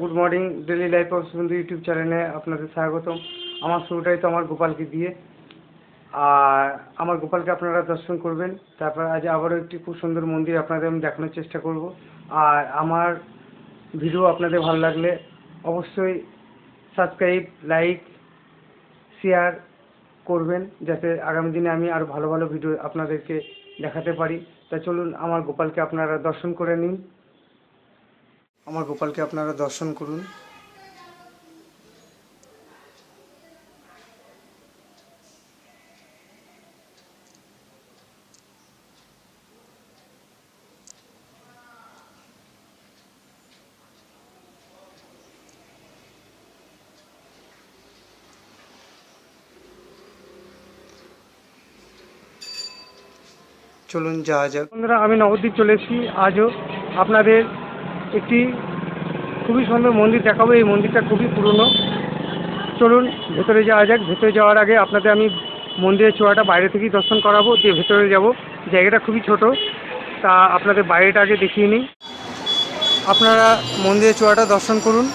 Good morning daily life of সুন্দর YouTube চ্যানেলে আপনাদের স্বাগতম। আমার শুরুটাই তো আমার গোপালকে দিয়ে। আর আমার গোপালকে আপনারা দর্শন করবেন। তারপর আজ আবারও একটি খুব সুন্দর মন্দির আপনাদের আমি দেখানোর চেষ্টা করব। আর আমার ভিডিও আপনাদের ভালো লাগলে অবশ্যই সাবস্ক্রাইব, লাইক, শেয়ার করবেন, যাতে আগামী দিনে আমি আরও ভালো ভালো ভিডিও আপনাদেরকে দেখাতে পারি। তা চলুন, আমার গোপালকে আপনারা দর্শন করে নিন। আমার গোপালকে আপনারা দর্শন করুন। চলুন যাওয়া যাক। বন্ধুরা, আমি নবদ্বীপ চলে এসেছি। আজও আপনাদের একটি খুবই সুন্দর মন্দির দেখাবো। এই মন্দিরটা খুবই পুরনো। চলুন, ভেতরে যাওয়া যাক। ভেতরে যাওয়ার আগে আপনাদের আমি মন্দিরের চূড়াটা বাইরে থেকেই দর্শন করাবো। দিয়ে ভেতরে যাব। জায়গাটা খুবই ছোট। তা আপনাদের বাইরেটা আগে দেখিয়ে নিই। আপনারা মন্দিরের চূড়াটা দর্শন করুন।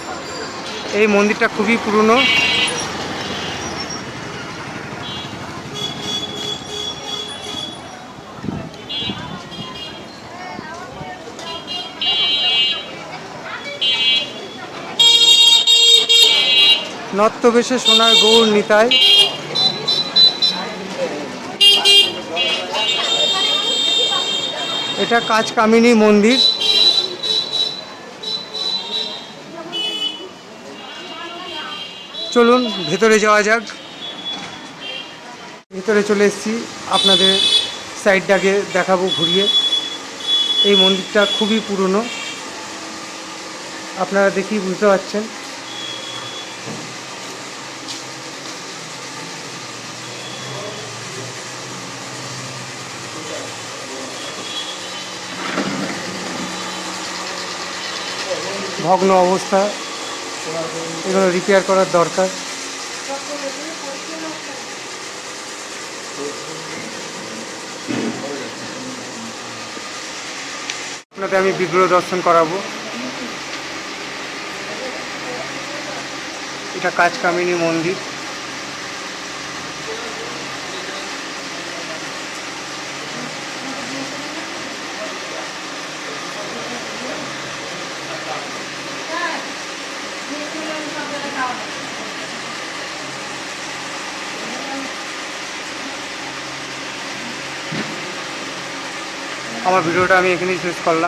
এই মন্দিরটা খুবই পুরনো। নত্যবেশে সোনার গৌর নিতায় এটা কাজ কামিনী মন্দির। চলুন, ভেতরে যাওয়া যাক। ভেতরে চলে এসেছি। আপনাদের সাইডটাকে দেখাবো ঘুরিয়ে। এই মন্দিরটা খুবই পুরনো। আপনারা দেখি বুঝতে পারছেন। ভগ্ন অবস্থা। এগুলো রিপেয়ার করার দরকার। আপনাকে আমি বিগ্রহ দর্শন করাবো। এটা কাজকামিনী মন্দির। আমার ভিডিওটা আমি এখানেই শেষ করলাম।